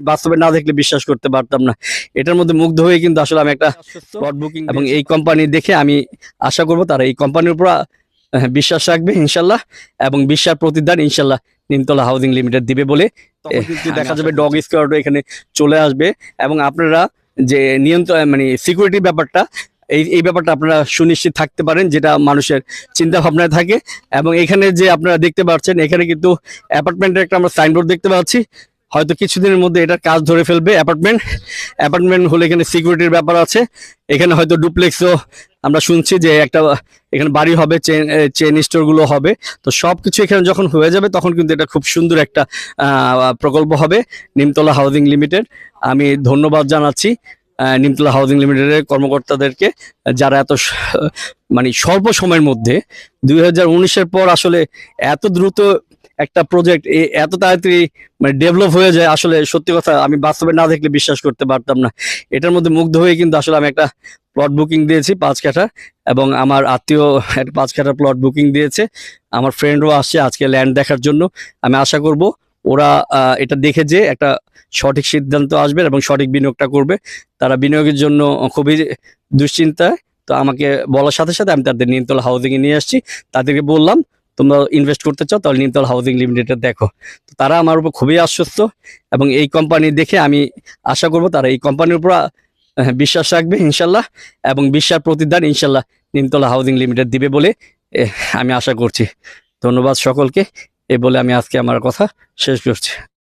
বাস্তবে না দেখলে বিশ্বাস করতে পারতাম না। এটার মধ্যে মুগ্ধ হয়ে কিন্তু আসলে আমি একটা স্পট বুকিং এবং এই কোম্পানি দেখে আমি আশা করব তারা এই কোম্পানির উপর বিশ্বাস রাখবে ইনশাল্লাহ এবং বিশ্বাস প্রতিদান ইনশাল্লাহ নিমতলা হাউজিং লিমিটেড দিবে বলে দেখা যাবে ডগ স্কোয়াডও এখানে চলে আসবে এবং আপনারা যে নিয়ন্ত্রণ মানে সিকিউরিটি ব্যাপারটা এই এই ব্যাপারটা আপনারা সুনিশ্চিত থাকতে পারেন যেটা মানুষের চিন্তা ভাবনায় থাকে। এবং এখানে যে আপনারা দেখতে পাচ্ছেন এখানে কিন্তু অ্যাপার্টমেন্টের একটা আমরা সাইনবোর্ড দেখতে পাচ্ছি। হয়তো কিছুদিনের মধ্যে এটা কাজ ধরে ফেলবে অ্যাপার্টমেন্ট। অ্যাপার্টমেন্ট হলে এখানে সিকিউরিটির ব্যাপার আছে। এখানে হয়তো ডুপ্লেক্সও আমরা শুনছি যে একটা, এখানে বাড়ি হবে চেন চেন স্টোরগুলো হবে। তো সব কিছু এখানে যখন হয়ে যাবে তখন কিন্তু এটা খুব সুন্দর একটা প্রকল্প হবে। Nimtala housing limited. আমি ধন্যবাদ জানাচ্ছি। নিমতলা হাউজিং লিমিটেডের কর্মকর্তাদেরকে যারা এত মানে স্বল্প সময়ের মধ্যে দুই হাজার পর আসলে এত দ্রুত একটা প্রজেক্ট এত তাড়াতাড়ি মানে ডেভেলপ হয়ে যায়, আসলে সত্যি কথা আমি বাস্তবে না দেখলে বিশ্বাস করতে পারতাম না। এটার মধ্যে মুগ্ধ হয়ে কিন্তু আসলে আমি একটা প্লট বুকিং দিয়েছি পাঁচ কাঠা, এবং আমার আত্মীয় পাঁচ কাঠা প্লট বুকিং দিয়েছে। আমার ফ্রেন্ডও আসছে আজকে ল্যান্ড দেখার জন্য। আমি আশা করব ওরা এটা দেখে যে একটা সঠিক সিদ্ধান্ত আসবে এবং সঠিক বিনিয়োগটা করবে। তারা বিনিয়োগের জন্য খুবই দুশ্চিন্তায়। তো আমাকে বলার সাথে সাথে আমি তাদের নিমতলা হাউজিংয়ে নিয়ে আসছি। তাদেরকে বললাম, তোমরা ইনভেস্ট করতে চাও, তাহলে নিমতলা হাউজিং লিমিটেড দেখো। তো তারা আমার উপর খুবই আশ্বস্ত এবং এই কোম্পানি দেখে আমি আশা করব তারা এই কোম্পানির উপর বিশ্বাস রাখবে, ইনশাল্লাহ। এবং বিশ্বাস প্রতিদান ইনশাল্লাহ নিমতলা হাউজিং লিমিটেড দিবে বলে আমি আশা করছি। ধন্যবাদ সকলকে। এ বলে আমি আজকে আমার কথা শেষ করছি।